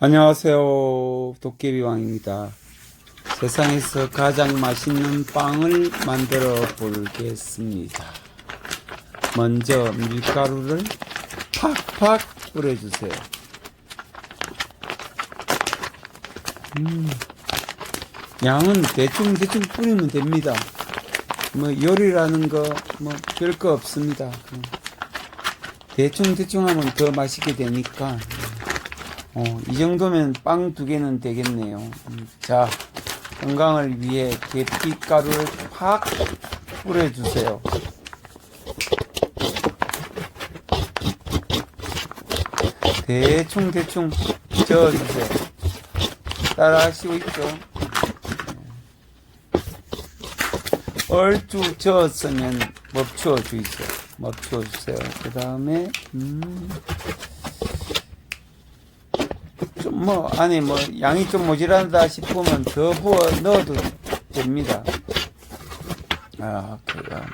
안녕하세요. 도깨비왕입니다. 세상에서 가장 맛있는 빵을 만들어 보겠습니다. 먼저 밀가루를 팍팍 뿌려주세요. 음, 양은 대충 대충 뿌리면 됩니다. 뭐 요리라는 거 뭐 별거 없습니다. 음. 대충 대충 하면 더 맛있게 되니까 어, 이 정도면 빵 두 개는 되겠네요. 음, 자, 건강을 위해 계피가루를 팍 뿌려주세요. 대충 대충 저어주세요. 따라 하시고 있죠? 얼추 저었으면 멈추어 주세요. 멈추어 주세요. 그 다음에 음. 좀뭐 안에 뭐 양이 좀 모자란다 싶으면 더 부어 넣어도 됩니다. 아, 그다음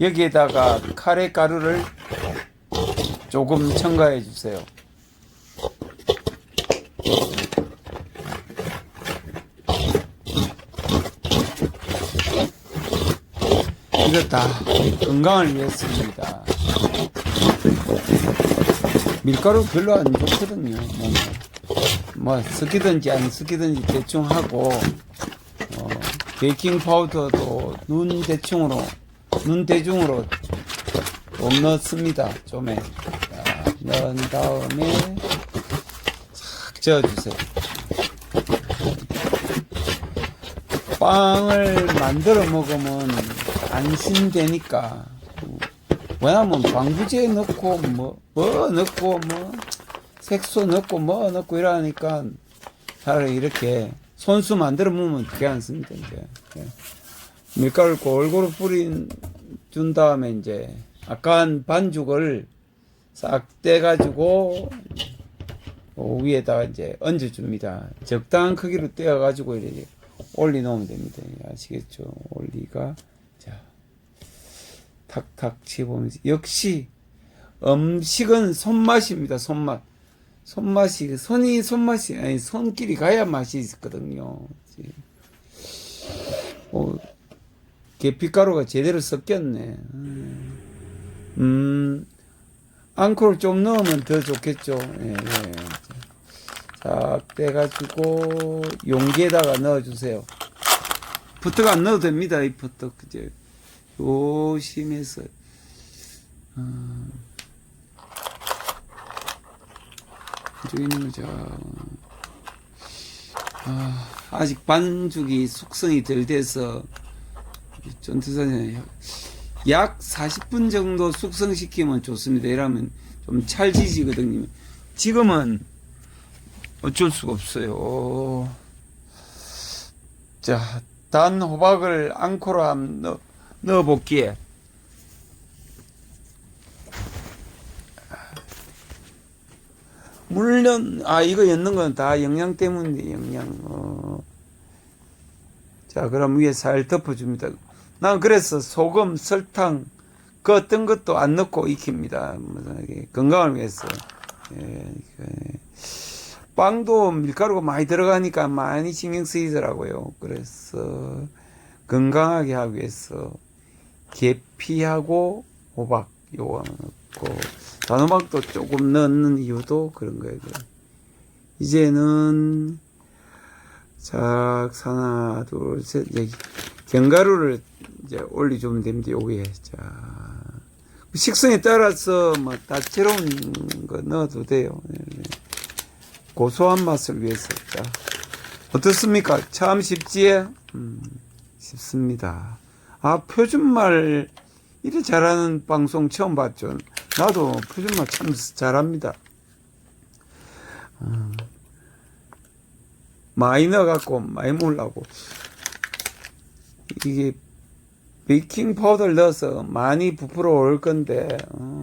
여기에다가 카레 가루를 조금 첨가해 주세요. 이거 다 건강을 위해서입니다. 밀가루 별로 안 좋거든요. 뭐, 뭐 섞이든지 안 섞이든지 대충 하고 어, 베이킹 파우더도 눈 대충으로 눈 대중으로 좀 넣습니다. 좀에 자, 넣은 다음에 싹 저어주세요. 빵을 만들어 먹으면 안심되니까 왜냐면 방부제 넣고 뭐, 뭐 넣고 뭐 색소 넣고 뭐 넣고 이러니까 차라리 이렇게 손수 만들어 먹으면 괜찮습니다 이제. 예. 밀가루 골고루 뿌린 준 다음에 이제 아까 반죽을 싹 떼가지고 그 위에다가 이제 얹어줍니다. 적당한 크기로 떼어가지고 이렇게 올리 놓으면 됩니다. 아시겠죠? 올리가 자 탁탁 치보면서 역시 음식은 손맛입니다. 손맛. 손맛이 손이 손맛이 아니 손길이 가야 맛이 있거든요. 어, 계피가루가 제대로 섞였네. 음, 앙코를 좀 넣으면 더 좋겠죠. 예, 예. 자, 떼가지고 용기에다가 넣어주세요. 버터가 안 넣어도 됩니다. 이 버터 그제 조심해서 어, 이쪽에 있는 거죠. 아, 아직 반죽이 숙성이 덜 돼서 전투사는 약 40분 정도 숙성시키면 좋습니다. 이러면 좀 찰지지거든요. 지금은 어쩔 수가 없어요. 자, 단 호박을 앙코로 한번 넣, 넣어볼기에 물론 아 이거 엮는 건 다 영양 때문인데 영양. 어. 자 그럼 위에 살 덮어줍니다. 난 그래서 소금 설탕 그 어떤 것도 안 넣고 익힙니다. 건강을 위해서. 예, 그, 빵도 밀가루가 많이 들어가니까 많이 신경 쓰이더라고요. 그래서 건강하게 하기 위해서 계피하고 호박 요거 넣고 단호박도 조금 넣는 이유도 그런 거예요. 이제는 자 하나 둘셋 이제 견가루를 이제 올려주면 됩니다. 여기에 자 식성에 따라서 뭐 다채로운 거 넣어도 돼요. 네. 고소한 맛을 위해서 자 어떻습니까? 참 쉽지요? 음, 쉽습니다. 아 표준말 이래 잘하는 방송 처음 봤죠. 나도 표준말 참 잘합니다. 어, 많이 넣어갖고 많이 몰라고 이게 베이킹 파우더를 넣어서 많이 부풀어 올 건데 어,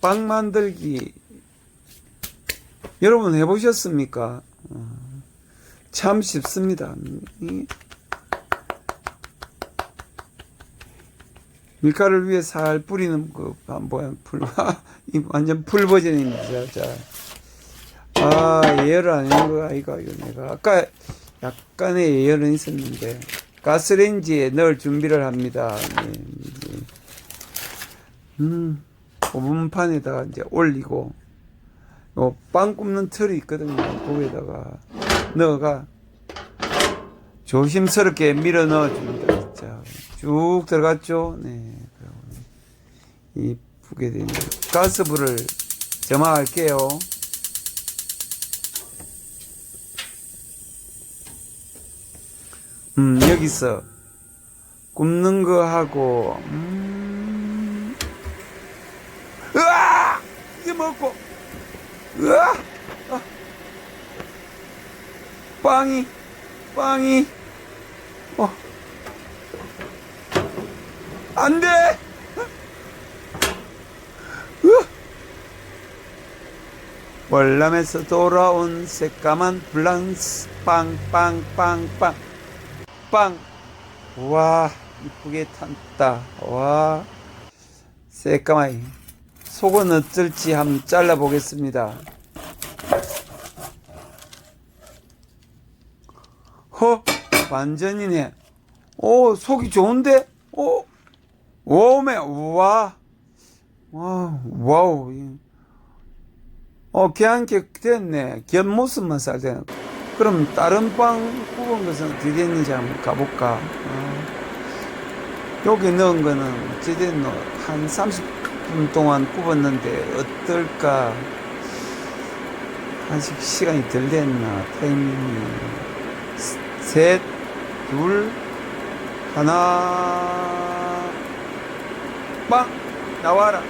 빵 만들기 여러분 해보셨습니까? 어, 참 쉽습니다. 이- 밀가루를 위해 살 뿌리는 그 아, 뭐야 풀 이 완전 풀 버전입니다. 자, 아 예열 안 했는 거 아이가 이거 내가 아까 약간의 예열은 있었는데 가스레인지에 넣을 준비를 합니다. 네, 이제. 음 오븐판에다가 이제 올리고 요빵 굽는 틀이 있거든요. 거기에다가 넣어가 조심스럽게 밀어 넣어줍니다. 자, 쭉 들어갔죠. 네. 이쁘게 되는 가스불을 점화할게요. 음, 여기서 굽는 거 하고, 음, 으아! 이게 먹고, 으아! 아. 빵이, 빵이, 어. 안 돼! 으아! 월남에서 돌아온 새까만 블랑스 빵빵빵빵 빵! 와 이쁘게 탔다 와 새까마이 속은 어쩔지 한번 잘라 보겠습니다 허 완전이네. 오 속이 좋은데? 오 오메 우와. 와 와우. 어 걔한테 됐네. 겉모습만 살되는. 그럼 다른 빵 구운 것은 어떻게 됐는지 한번 가볼까? 어. 여기 넣은 거는 어찌 됐노 한 30분 동안 굽었는데 어떨까? 한식 시간이 덜 됐나 타이밍이 셋, 둘, 하나, 빵! 나와라!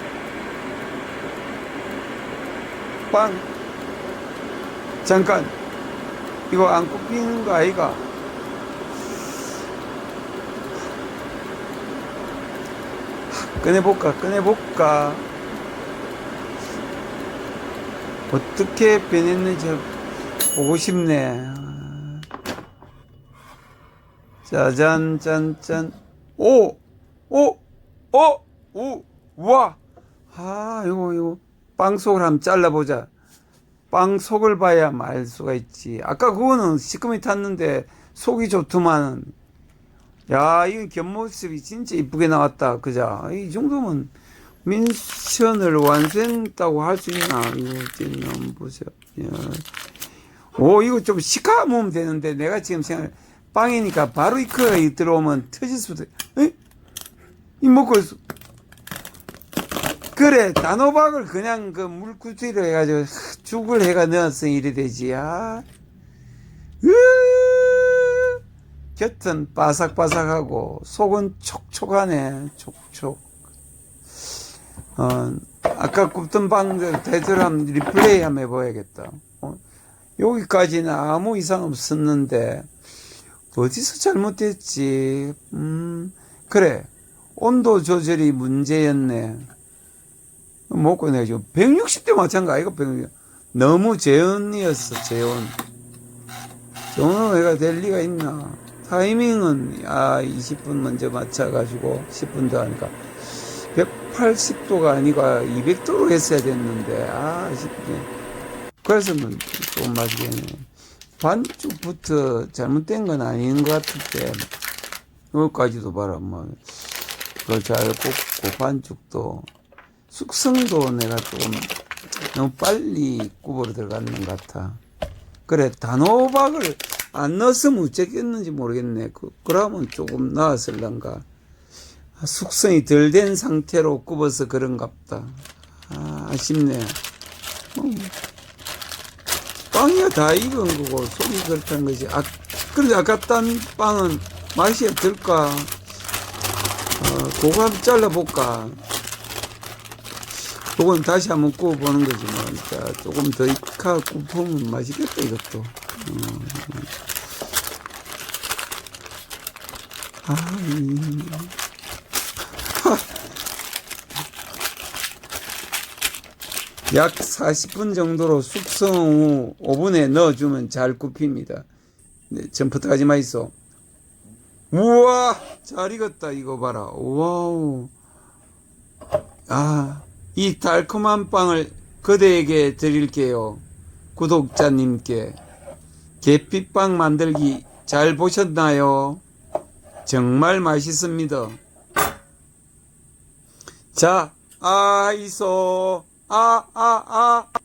빵! 잠깐! 이거 안 꼽히는 거 아이가? 꺼내볼까, 꺼내볼까? 어떻게 변했는지 보고 싶네. 짜잔, 짠, 짠. 오! 오! 오! 오! 와! 아, 이거, 이거. 빵 속을 한번 잘라보자. 빵 속을 봐야 알 수가 있지. 아까 그거는 시커멓게 탔는데 속이 좋더만. 야, 이거 겉모습이 진짜 이쁘게 나왔다. 그자. 이 정도면 민션을 완성했다고 할 수 있나? 이거 한번 보세요. 야. 오, 이거 좀 시카모면 되는데 내가 지금 생각, 빵이니까 바로 이거가 들어오면 터질 수도, 에? 이 먹고 있어. 그래, 단호박을 그냥 그 물구지로 해가지고 죽을 해가 넣었으니 이래 되지, 아. 으 겉은 바삭바삭하고 속은 촉촉하네, 촉촉. 어, 아까 굽던 빵들 대대로 한번 리플레이 한번 해봐야겠다. 어, 여기까지는 아무 이상 없었는데, 어디서 잘못됐지? 음, 그래. 온도 조절이 문제였네. 먹고 내가 지금 160대 마찬가지 아이가 160. 너무 재온이었어, 재온. 저는 내가 될 리가 있나. 타이밍은, 아, 20분 먼저 맞춰가지고 10분 더 하니까 180도가 아니고 200도로 했어야 됐는데, 아, 아쉽네. 그래서 뭐 조금 맞겠네. 반죽부터 잘못된 건 아닌 것 같은데, 여기까지도 봐라, 뭐. 그걸 잘 굽고, 반죽도, 숙성도 내가 조금 너무 빨리 굽으러 들어가는 것 같아. 그래, 단호박을 안 넣었으면 어쨌겠는지 모르겠네. 그, 그러면 조금 나았을란가. 아, 숙성이 덜 된 상태로 굽어서 그런갑다. 아, 아쉽네. 어, 빵이야 다 익은 거고 속이 그렇다는 거지. 아, 그런데 아까 딴 빵은 맛이 어떨까? 어, 그거 한번 잘라볼까? 그건 다시 한번 구워보는 거지만, 자, 조금 더 익하 구우면 맛있겠다, 이것도. 어. 아, 이. 약 40분 정도로 숙성 후 오븐에 넣어주면 잘 굽힙니다. 네, 점프터 하지 마 있어. 우와! 잘 익었다, 이거 봐라. 와우. 아, 이 달콤한 빵을 그대에게 드릴게요. 구독자님께. 계피빵 만들기 잘 보셨나요? 정말 맛있습니다. 자, 아이소, 아, 아, 아.